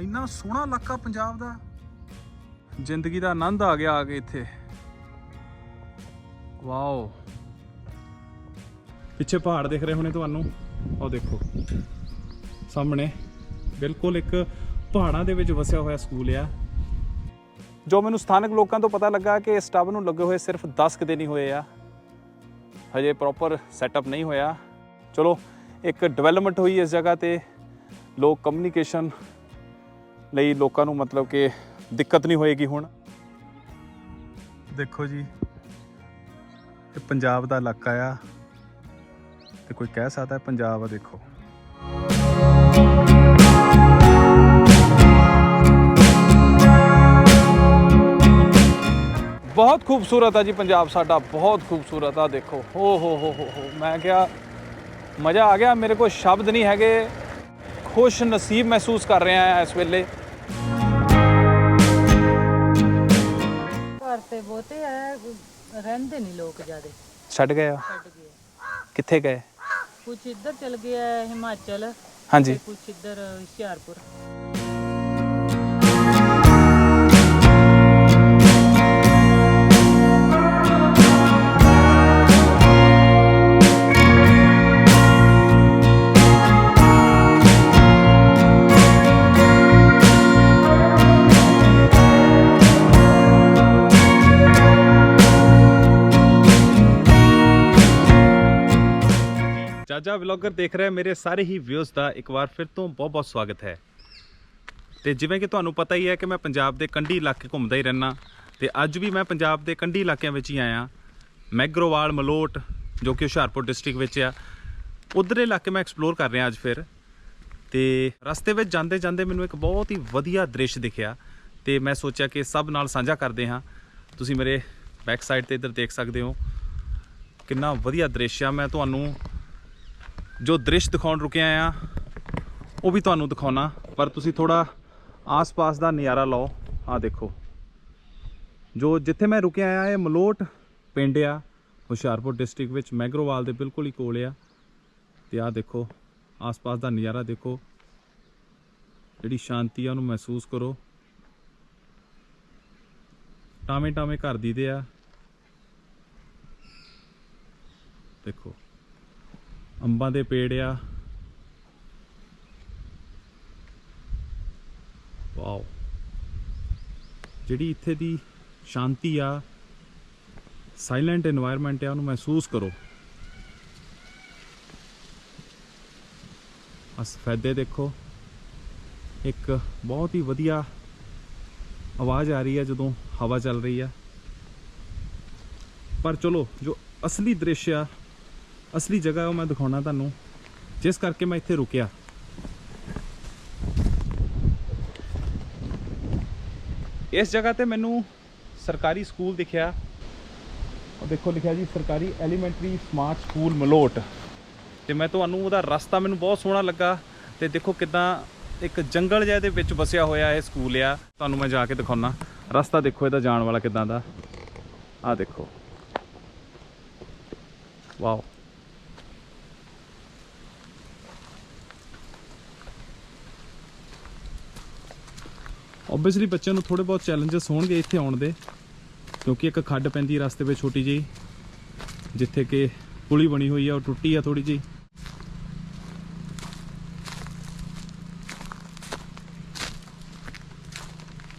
ਇੰਨਾ ਸੋਹਣਾ ਇਲਾਕਾ ਪੰਜਾਬ ਦਾ। ਜ਼ਿੰਦਗੀ ਦਾ ਆਨੰਦ ਆ ਗਿਆ ਆ ਕੇ ਇੱਥੇ। ਵਾਓ। ਪਿੱਛੇ ਪਹਾੜ ਦਿਖ ਰਹੇ ਹੋਣੇ ਤੁਹਾਨੂੰ? ਉਹ ਦੇਖੋ। ਸਾਹਮਣੇ ਬਿਲਕੁਲ ਇੱਕ ਪਹਾੜਾਂ ਦੇ ਵਿੱਚ ਵਸਿਆ ਹੋਇਆ ਸਕੂਲ ਆ। ਜੋ ਮੈਨੂੰ ਸਥਾਨਕ ਲੋਕਾਂ ਤੋਂ ਪਤਾ ਲੱਗਾ ਕਿ ਇਸ ਟੱਬ ਨੂੰ ਲੱਗੇ ਹੋਏ ਸਿਰਫ 10 ਕੁ ਦਿਨ ਹੀ ਹੋਏ ਆ। ਹਜੇ ਪ੍ਰੋਪਰ ਸੈਟਅਪ ਨਹੀਂ ਹੋਇਆ। ਚਲੋ, ਇੱਕ ਡਿਵੈਲਪਮੈਂਟ ਹੋਈ ਇਸ ਜਗ੍ਹਾ ਤੇ। ਲੋਕ ਕਮਿਊਨੀਕੇਸ਼ਨ ਲਈ ਲੋਕਾਂ ਨੂੰ ਮਤਲਬ ਕਿ ਦਿੱਕਤ ਨਹੀਂ ਹੋਏਗੀ ਹੁਣ? ਦੇਖੋ ਜੀ ਇਹ ਪੰਜਾਬ ਦਾ ਇਲਾਕਾ ਆ ਤੇ ਕੋਈ ਕਹਿ ਸਕਦਾ ਹੈ ਪੰਜਾਬ ਆ ਦੇਖੋ। ਬਹੁਤ ਖੂਬਸੂਰਤ ਆ ਜੀ ਪੰਜਾਬ ਸਾਡਾ ਬਹੁਤ ਖੂਬਸੂਰਤ ਆ ਦੇਖੋ। ਹੋ ਹੋ ਹੋ ਹੋ ਮੈਂ ਕਿਹਾ ਮਜ਼ਾ ਆ ਗਿਆ ਮੇਰੇ ਕੋਲ ਸ਼ਬਦ ਨਹੀਂ ਹੈਗੇ। ਖੁਸ਼ ਨਸੀਬ ਮਹਿਸੂਸ ਕਰ ਰਿਹਾ ਹਾਂ ਇਸ ਵੇਲੇ। ਤੇ ਬਹੁਤੇ ਆ ਰਹਿੰਦੇ ਨਹੀਂ ਲੋਕ ਜਿਆਦੇ। ਛੱਡ ਗਏ ਆ? ਛੱਡ ਗਏ। ਕਿੱਥੇ ਗਏ? ਕੁਝ ਇੱਧਰ ਚਲ ਗਿਆ ਹਿਮਾਚਲ ਹਾਂਜੀ। ਕੁਝ ਇੱਧਰ ਹੁਸ਼ਿਆਰਪੁਰ। ਜਾਜਾ ਵਲੌਗਰ ਦੇਖ ਰਿਹਾ ਮੇਰੇ ਸਾਰੇ ਹੀ ਵਿਊਜ਼ ਦਾ ਇੱਕ ਵਾਰ ਫਿਰ ਤੋਂ ਬਹੁਤ-ਬਹੁਤ ਸਵਾਗਤ ਹੈ। ਤੇ ਜਿਵੇਂ ਕਿ ਤੁਹਾਨੂੰ ਪਤਾ ਹੀ ਹੈ ਕਿ ਮੈਂ ਪੰਜਾਬ ਦੇ ਕੰਢੀ ਇਲਾਕੇ ਘੁੰਮਦਾ ਹੀ ਰਹਿਣਾ ਤੇ ਅੱਜ ਵੀ ਮੈਂ ਪੰਜਾਬ ਦੇ ਕੰਢੀ ਇਲਾਕਿਆਂ ਵਿੱਚ ਹੀ ਆਇਆ। ਮੈਗਰੋਵਾਲ ਮਲੋਟ, ਜੋ ਕਿ ਹੁਸ਼ਿਆਰਪੁਰ ਡਿਸਟ੍ਰਿਕਟ ਵਿੱਚ ਆ। ਉਧਰਲੇ ਇਲਾਕੇ ਮੈਂ ਐਕਸਪਲੋਰ ਕਰ ਰਿਹਾ ਅੱਜ ਫਿਰ। ਤੇ ਰਸਤੇ ਵਿੱਚ ਜਾਂਦੇ ਜਾਂਦੇ ਮੈਨੂੰ ਇੱਕ ਬਹੁਤ ਹੀ ਵਧੀਆ ਦ੍ਰਿਸ਼ ਦਿਖਿਆ। ਤੇ ਮੈਂ ਸੋਚਿਆ ਕਿ ਸਭ ਨਾਲ ਸਾਂਝਾ ਕਰਦੇ ਹਾਂ। ਤੁਸੀਂ ਮੇਰੇ ਬੈਕ ਸਾਈਡ ਤੇ ਇੱਧਰ ਦੇਖ ਸਕਦੇ ਹੋ। ਕਿੰਨਾ ਵਧੀਆ ਦ੍ਰਿਸ਼ ਆ। ਮੈਂ ਤੁਹਾਨੂੰ ਜੋ ਦ੍ਰਿਸ਼ ਦਿਖਾਉਣ ਰੁਕਿਆ ਆ ਉਹ ਵੀ ਤੁਹਾਨੂੰ ਦਿਖਾਉਣਾ, ਪਰ ਤੁਸੀਂ ਥੋੜਾ ਆਸ-ਪਾਸ ਦਾ ਨਜ਼ਾਰਾ ਲਓ। ਆ ਦੇਖੋ। ਜੋ ਜਿੱਥੇ ਮੈਂ ਰੁਕਿਆ ਆ ਇਹ ਮਲੋਟ ਪਿੰਡ ਆ। ਹੁਸ਼ਿਆਰਪੁਰ ਡਿਸਟ੍ਰਿਕਟ ਵਿੱਚ ਮੈਗਰੋਵਾਲ ਦੇ ਬਿਲਕੁਲ ਹੀ ਕੋਲ ਆ। ਤੇ ਆ ਦੇਖੋ, ਆਸ-ਪਾਸ ਦਾ ਨਜ਼ਾਰਾ ਦੇਖੋ। ਜਿਹੜੀ ਸ਼ਾਂਤੀ ਆ, ਉਹਨੂੰ ਮਹਿਸੂਸ ਕਰੋ। ਟਾਵੇਂ ਟਾਵੇਂ ਘਰ ਦੀਦੇ ਆ। ਦੇਖੋ। ਅੰਬਾਂ ਦੇ ਪੇੜ ਆ। ਵਾਓ। ਜਿਹੜੀ ਇੱਥੇ ਦੀ ਸ਼ਾਂਤੀ ਆ ਸਾਇਲੈਂਟ এনवायरमेंट ਆ, ਉਹਨੂੰ ਮਹਿਸੂਸ ਕਰੋ। ਅਸ ਅਸਫੈਦੇ ਦੇਖੋ। ਇੱਕ ਬਹੁਤ ਹੀ ਵਧੀਆ ਆਵਾਜ਼ ਆ ਰਹੀ ਹੈ ਜਦੋਂ ਹਵਾ ਚੱਲ ਰਹੀ ਆ। ਪਰ ਚਲੋ, ਜੋ ਅਸਲੀ ਦ੍ਰਿਸ਼ ਆ ਅਸਲੀ ਜਗ੍ਹਾ ਉਹ ਮੈਂ ਦਿਖਾਉਣਾ ਤੁਹਾਨੂੰ। ਜਿਸ ਕਰਕੇ ਮੈਂ ਇੱਥੇ ਰੁਕਿਆ। ਇਸ ਜਗ੍ਹਾ ਤੇ ਮੈਨੂੰ ਸਰਕਾਰੀ ਸਕੂਲ ਦਿਖਿਆ। ਉਹ ਦੇਖੋ, ਲਿਖਿਆ ਜੀ, ਸਰਕਾਰੀ ਐਲੀਮੈਂਟਰੀ ਸਮਾਰਟ ਸਕੂਲ ਮਲੋਟ। ਤੇ ਮੈਂ ਤੁਹਾਨੂੰ ਉਹਦਾ ਰਸਤਾ ਮੈਨੂੰ ਬਹੁਤ ਸੋਹਣਾ ਲੱਗਾ। ਤੇ ਦੇਖੋ ਕਿਦਾਂ ਇੱਕ ਜੰਗਲ ਜਿਹਾ ਦੇ ਵਿੱਚ ਵਸਿਆ ਹੋਇਆ ਇਹ ਸਕੂਲ ਆ। ਤੁਹਾਨੂੰ ਮੈਂ ਜਾ ਕੇ ਦਿਖਾਉਣਾ। ਰਸਤਾ ਦੇਖੋ ਇਹਦਾ ਜਾਣ ਵਾਲਾ ਕਿਦਾਂ ਦਾ। ਆਹ ਦੇਖੋ। ਵਾਓ। ਓਬਵੀਅਸਲੀ ਬੱਚਿਆਂ ਨੂੰ ਥੋੜੇ ਬਹੁਤ ਚੈਲੰਜਸ ਹੋਣਗੇ ਇੱਥੇ ਆਉਣ ਦੇ, ਕਿਉਂਕਿ ਇੱਕ ਖੱਡ ਪੈਂਦੀ ਰਸਤੇ ਵਿੱਚ ਛੋਟੀ ਜਿਹੀ, ਜਿੱਥੇ ਕਿ ਪੁਲੀ ਬਣੀ ਹੋਈ ਆ, ਉਹ ਟੁੱਟੀ ਆ ਥੋੜੀ ਜਿਹੀ।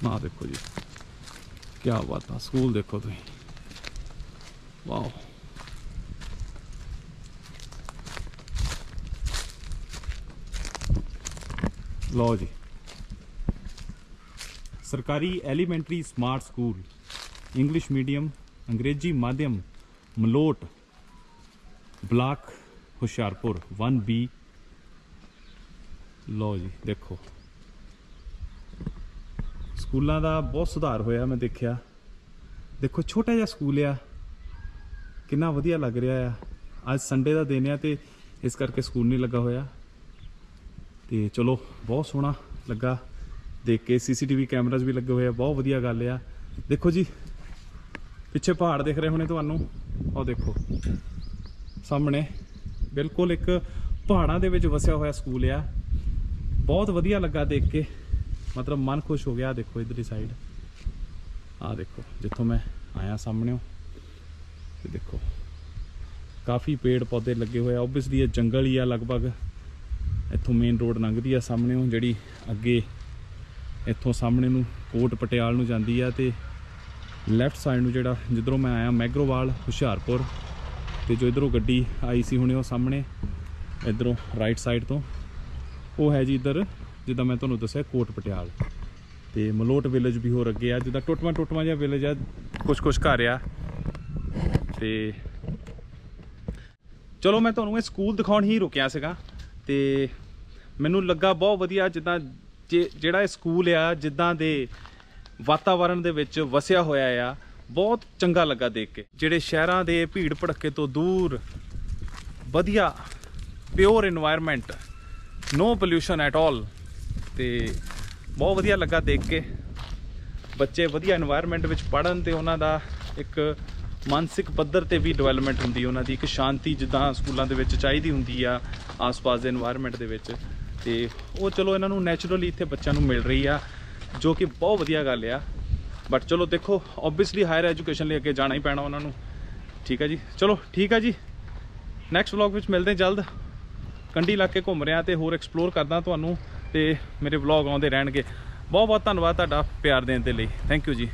ਨਾ ਦੇਖੋ ਜੀ ਕੀ ਬਾਤ ਆ, ਸਕੂਲ ਦੇਖੋ ਤੁਸੀਂ। ਵਾਓ। ਲਓ ਜੀ। ਸਰਕਾਰੀ elementary smart school, English medium, ਅੰਗਰੇਜ਼ੀ ਮਾਧਿਅਮ, ਮਲੋਟ, ਬਲਾਕ ਹੁਸ਼ਿਆਰਪੁਰ 1B ਲਓ ਜੀ, ਦੇਖੋ। ਸਕੂਲਾਂ ਦਾ ਬਹੁਤ ਸੁਧਾਰ ਹੋਇਆ, ਮੈਂ ਦੇਖਿਆ। ਦੇਖੋ, ਛੋਟਾ ਜਿਹਾ ਸਕੂਲ ਆ। ਕਿੰਨਾ ਵਧੀਆ ਲੱਗ ਰਿਹਾ ਆ। ਅੱਜ ਸੰਡੇ ਦਾ ਦਿਨ ਆ ਤੇ ਇਸ ਕਰਕੇ ਸਕੂਲ ਨਹੀਂ ਲੱਗਾ ਹੋਇਆ। ਤੇ ਚਲੋ, ਬਹੁਤ ਸੋਹਣਾ ਲੱਗਾ। ਦੇਖ ਕੇ ਸੀਸੀਟੀਵੀ ਕੈਮਰਾਜ਼ ਵੀ ਲੱਗੇ ਹੋਏ ਆ, ਬਹੁਤ ਵਧੀਆ ਗੱਲ ਆ। ਦੇਖੋ ਜੀ, ਪਿੱਛੇ ਪਹਾੜ ਦਿਖ ਰਹੇ ਹੋਣੇ ਤੁਹਾਨੂੰ। ਉਹ ਦੇਖੋ, ਸਾਹਮਣੇ ਬਿਲਕੁਲ ਇੱਕ ਪਹਾੜਾਂ ਦੇ ਵਿੱਚ ਵਸਿਆ ਹੋਇਆ ਸਕੂਲ ਆ। ਬਹੁਤ ਵਧੀਆ ਲੱਗਾ ਦੇਖ ਕੇ। ਮਤਲਬ ਮਨ ਖੁਸ਼ ਹੋ ਗਿਆ, ਆਹ ਦੇਖੋ ਇਧਰਲੀ ਸਾਈਡ ਆਹ ਦੇਖੋ, ਜਿੱਥੋਂ ਮੈਂ ਆਇਆ ਸਾਹਮਣੇੋਂ। ਤੇ ਦੇਖੋ, ਕਾਫੀ ਪੇੜ ਪੌਦੇ ਲੱਗੇ ਹੋਏ ਆ। ਓਬਵੀਅਸਲੀ ਇਹ ਜੰਗਲ ਹੀ ਆ ਲਗਭਗ। ਇੱਥੋਂ ਮੇਨ ਰੋਡ ਲੰਘਦੀ ਆ ਸਾਹਮਣੇੋਂ, ਜਿਹੜੀ ਅੱਗੇ ਇੱਥੋਂ ਸਾਹਮਣੇ ਨੂੰ ਕੋਟ ਪਟਿਆਲ ਨੂੰ ਜਾਂਦੀ ਆ ਤੇ ਲੈਫਟ ਸਾਈਡ ਨੂੰ ਜਿਹੜਾ ਜਿੱਧਰੋਂ ਮੈਂ ਆਇਆ ਮੈਗਰੋਵਾਲ, ਹੁਸ਼ਿਆਰਪੁਰ ਤੇ ਜੋ ਇਧਰੋਂ ਗੱਡੀ ਆਈ ਸੀ ਹੁਣੇ ਉਹ ਸਾਹਮਣੇ ਇਧਰੋਂ ਰਾਈਟ ਸਾਈਡ ਤੋਂ। ਉਹ ਹੈ ਜੀ ਇਧਰ, ਜਿੱਦਾਂ ਮੈਂ ਤੁਹਾਨੂੰ ਦੱਸਿਆ ਕੋਟ ਪਟਿਆਲ ਤੇ ਮਲੋਟ ਵਿਲੇਜ ਵੀ ਹੋਰ ਅੱਗੇ ਆ, ਜਿੱਦਾਂ ਟੁੱਟਵਾਂ ਟੁੱਟਵਾਂ ਜਿਹਾ ਵਿਲੇਜ ਆ ਕੁਛ ਕੁਛ ਘਰ ਆ ਤੇ ਚਲੋ ਮੈਂ ਤੁਹਾਨੂੰ ਇਹ ਸਕੂਲ ਦਿਖਾਉਣ ਹੀ ਰੁਕਿਆ ਸੀਗਾ ਤੇ ਮੈਨੂੰ ਲੱਗਾ ਬਹੁਤ ਵਧੀਆ ਜਿੱਦਾਂ ਜਿਹੜਾ ਇਹ ਸਕੂਲ ਆ, ਜਿੱਦਾਂ ਦੇ ਵਾਤਾਵਰਣ ਦੇ ਵਿੱਚ ਵਸਿਆ ਹੋਇਆ ਆ, ਬਹੁਤ ਚੰਗਾ ਲੱਗਾ ਦੇਖ ਕੇ। ਜਿਹੜੇ ਸ਼ਹਿਰਾਂ ਦੇ ਭੀੜ ਭੜੱਕੇ ਤੋਂ ਦੂਰ, ਵਧੀਆ pure environment no pollution at all ਤੇ ਬਹੁਤ ਵਧੀਆ ਲੱਗਾ ਦੇਖ ਕੇ। ਬੱਚੇ ਵਧੀਆ এনवायरमेंट ਵਿੱਚ ਪੜਨ ਤੇ ਉਹਨਾਂ ਦਾ ਇੱਕ ਮਾਨਸਿਕ ਪੱਧਰ ਤੇ ਵੀ ਡਿਵੈਲਪਮੈਂਟ ਹੁੰਦੀ, ਉਹਨਾਂ ਦੀ ਇੱਕ ਸ਼ਾਂਤੀ ਜਿੱਦਾਂ ਸਕੂਲਾਂ ਦੇ ਵਿੱਚ ਚਾਹੀਦੀ ਹੁੰਦੀ ਆ, ਆਸ-ਪਾਸ ਦੇ এনवायरमेंट ਦੇ ਵਿੱਚ। ਤੇ ਉਹ ਚਲੋ ਇਹਨਾਂ ਨੂੰ ਨੈਚੁਰਲੀ ਇੱਥੇ ਬੱਚਿਆਂ ਨੂੰ ਮਿਲ ਰਹੀ ਆ, ਜੋ ਕਿ ਬਹੁਤ ਵਧੀਆ ਗੱਲ ਆ। ਬਟ ਚਲੋ ਦੇਖੋ ਆਬਵੀਅਸਲੀ ਹਾਇਰ ਐਜੂਕੇਸ਼ਨ ਲਈ ਅੱਗੇ ਜਾਣਾ ਹੀ ਪੈਣਾ ਉਹਨਾਂ ਨੂੰ। ਠੀਕ ਆ ਜੀ? ਚਲੋ, ਠੀਕ ਆ ਜੀ। ਨੈਕਸਟ ਵਲੌਗ ਵਿੱਚ ਮਿਲਦੇ ਜਲਦ। ਕੰਢੀ ਇਲਾਕੇ ਘੁੰਮ ਰਿਹਾ ਤੇ ਹੋਰ ਐਕਸਪਲੋਰ ਕਰਦਾ ਤੁਹਾਨੂੰ ਤੇ ਮੇਰੇ ਵਲੌਗ ਆਉਂਦੇ ਰਹਿਣਗੇ। ਬਹੁਤ ਬਹੁਤ ਧੰਨਵਾਦ ਤੁਹਾਡਾ ਪਿਆਰ ਦੇਣ ਦੇ ਲਈ। ਥੈਂਕ ਯੂ ਜੀ।